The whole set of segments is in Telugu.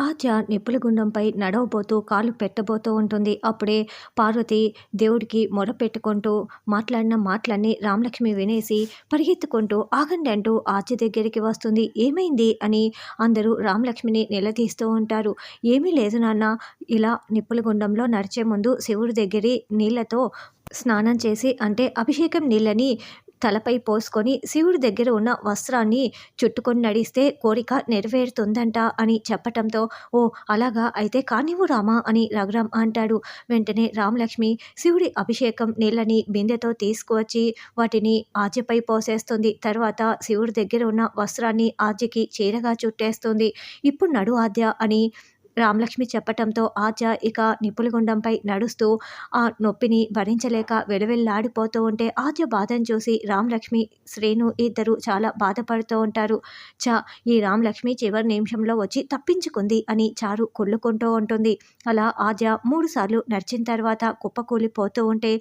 ఆద్య నిప్పుల గుండంపై నడవబోతూ కాలు పెట్టబోతూ ఉంటుంది. అప్పుడే పార్వతి దేవుడికి మొర పెట్టుకుంటూ మాట్లాడిన మాటలన్నీ రామలక్ష్మి వినేసి పరిగెత్తుకుంటూ ఆగండి అంటూ ఆద్య దగ్గరికి వస్తుంది. ఏమైంది అని అందరూ రామలక్ష్మిని నిలదీస్తూ ఉంటారు. ఏమీ లేదు నాన్న. ఇలా నిప్పుల గుండంలో నడిచే ముందు శివుడి దగ్గరి నీళ్ళతో స్నానం చేసి అంటే అభిషేకం నీళ్ళని తలపై పోసుకొని శివుడి దగ్గర ఉన్న వస్త్రాన్ని చుట్టుకొని నడిస్తే కోరిక నెరవేరుతుందంట అని చెప్పటంతో ఓ అలాగా? అయితే కానివ్వు రామా అని రఘురామ్ అంటాడు. వెంటనే రామలక్ష్మి శివుడి అభిషేకం నీళ్ళని బిందెతో తీసుకువచ్చి వాటిని ఆజ్యపై పోసేస్తుంది. తర్వాత శివుడి దగ్గర ఉన్న వస్త్రాన్ని ఆజ్యకి చీరగా చుట్టేస్తుంది. ఇప్పుడు నడు ఆద్య అని రామలక్ష్మి చెప్పటంతో ఆచ ఇక నిప్పులగుండంపై నడుస్తూ ఆ నొప్పిని భరించలేక వెలవెల్లాడిపోతూ ఉంటే ఆద్య బాధను చూసి రామలక్ష్మి శ్రీను ఇద్దరు చాలా బాధపడుతూ ఉంటారు. చా ఈ రామలక్ష్మి చివరి నిమిషంలో వచ్చి తప్పించుకుంది అని చారు కొల్లుకుంటూ ఉంటుంది. అలా ఆద్య మూడుసార్లు నడిచిన తర్వాత కుప్పకూలిపోతూ ఉంటే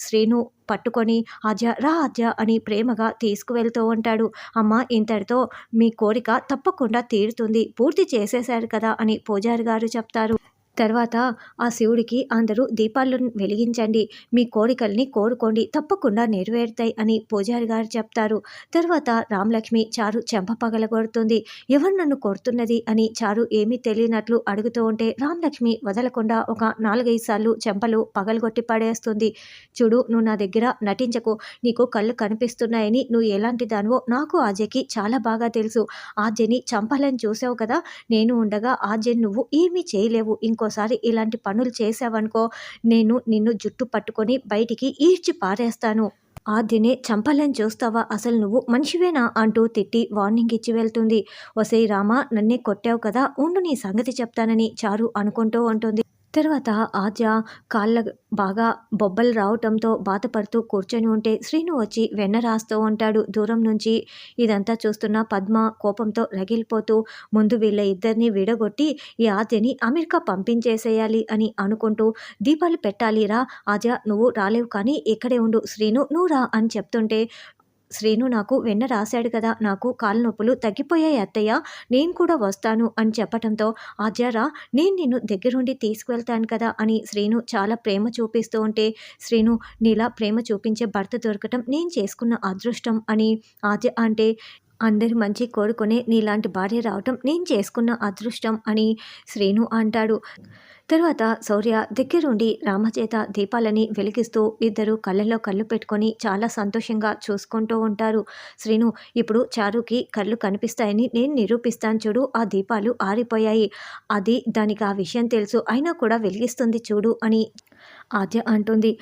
శ్రీను పట్టుకొని అజ రా అజ అని ప్రేమగా తీసుకువెళ్తూ ఉంటాడు. అమ్మ ఇంతటితో మీ కోరిక తప్పకుండా తీరుతుంది. పూర్తి చేసేశారు కదా అని పూజారి గారు చెప్తారు. తర్వాత ఆ శివుడికి అందరూ దీపాలను వెలిగించండి మీ కోరికల్ని కోరుకోండి తప్పకుండా నెరవేరుతాయి అని పూజారి గారు చెప్తారు. తర్వాత రామలక్ష్మి చారు చెంప పగలగొడుతుంది ఎవరు నన్ను కొడుతున్నది అని చారు ఏమీ తెలియనట్లు అడుగుతూ ఉంటే రామలక్ష్మి వదలకుండా ఒక నాలుగైదు సార్లు చెంపలు పగలగొట్టి పడేస్తుంది. చూడు నువ్వు నా దగ్గర నటించకు. నీకు కళ్ళు కనిపిస్తున్నాయని నువ్వు ఎలాంటి దానివో నాకు ఆజయ్కి చాలా బాగా తెలుసు. ఆజ్యని చంపాలని చూసావు కదా? నేను ఉండగా ఆజ్యని నువ్వు ఏమీ చేయలేవు. ఇంకో ఇంకోసారి ఇలాంటి పనులు చేసావనుకో నేను నిన్ను జుట్టు పట్టుకొని బయటికి ఈడ్చి పారేస్తాను. ఆ దినే చంపాలని చూస్తావా? అసలు నువ్వు మనిషివేనా? అంటూ తిట్టి వార్నింగ్ ఇచ్చి వెళ్తుంది. వసై రామా నన్నే కొట్టావు కదా ఉండు నీ సంగతి చెప్తానని చారు అనుకుంటూ ఉంటుంది. తర్వాత ఆద్య కాళ్ళ బాగా బొబ్బలు రావటంతో బాధపడుతూ కూర్చొని ఉంటే శ్రీను వచ్చి వెన్న రాస్తూ ఉంటాడు. దూరం నుంచి ఇదంతా చూస్తున్న పద్మ కోపంతో రగిలిపోతూ ముందు వీళ్ళ ఇద్దరిని విడగొట్టి ఈ ఆద్యని అమెరికా పంపించేసేయాలి అని అనుకుంటూ దీపాలు పెట్టాలిరా ఆద్య నువ్వు రాలేవు కానీ ఇక్కడే ఉండు శ్రీను నువ్వు రా అని చెప్తుంటే శ్రీను నాకు వెన్న రాశాడు కదా నాకు కాలు నొప్పులు తగ్గిపోయాయి అత్తయ్య నేను కూడా వస్తాను అని చెప్పటంతో ఆద్యారా నేను నిన్ను దగ్గరుండి తీసుకువెళ్తాను కదా అని శ్రీను చాలా ప్రేమ చూపిస్తూ ఉంటే శ్రీను నీలా ప్రేమ చూపించే భర్త దొరకటం నేను చేసుకున్న అదృష్టం అని ఆద్య అంటే అందరి మంచి కోరుకునే నీలాంటి భార్య రావటం నేను చేసుకున్న అదృష్టం అని శ్రీను అంటాడు. తరువాత శౌర్య దగ్గరుండి రామచేత దీపాలని వెలిగిస్తూ ఇద్దరు కళ్ళల్లో కళ్ళు పెట్టుకొని చాలా సంతోషంగా చూసుకుంటూ ఉంటారు. శ్రీను ఇప్పుడు చారుకి కళ్ళు కనిపిస్తాయని నేను నిరూపిస్తాను చూడు ఆ దీపాలు ఆరిపోయాయి. అది దానికి ఆ విషయం తెలుసు అయినా కూడా వెలిగిస్తుంది చూడు అని ఆద్య అంటుంది.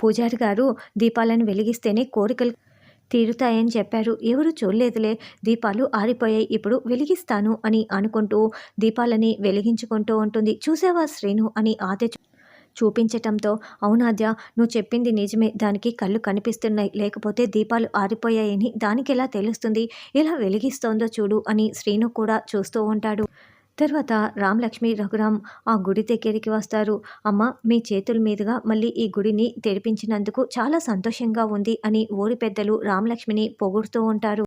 పూజారి గారు దీపాలను వెలిగిస్తేనే కోరికలు తీరుతాయని చెప్పారు. ఎవరు చూడలేదులే. దీపాలు ఆరిపోయాయి. ఇప్పుడు వెలిగిస్తాను అని అనుకుంటూ దీపాలని వెలిగించుకుంటూ ఉంటుంది. చూసావా శ్రీను అని ఆద్య చూపించటంతో అవునాద్య నువ్వు చెప్పింది నిజమే. దానికి కళ్ళు కనిపిస్తున్నాయి. లేకపోతే దీపాలు ఆరిపోయాయని దానికి ఎలా తెలుస్తుంది? ఎలా వెలిగిస్తోందో చూడు అని శ్రీను కూడా చూస్తూ ఉంటాడు. తర్వాత రామలక్ష్మి రఘురామ్ ఆ గుడి దగ్గరికి వస్తారు. అమ్మ మీ చేతుల మీదుగా మళ్ళీ ఈ గుడిని తెరిపించినందుకు చాలా సంతోషంగా ఉంది అని ఊరి పెద్దలు రామలక్ష్మిని పొగుడుతూ ఉంటారు.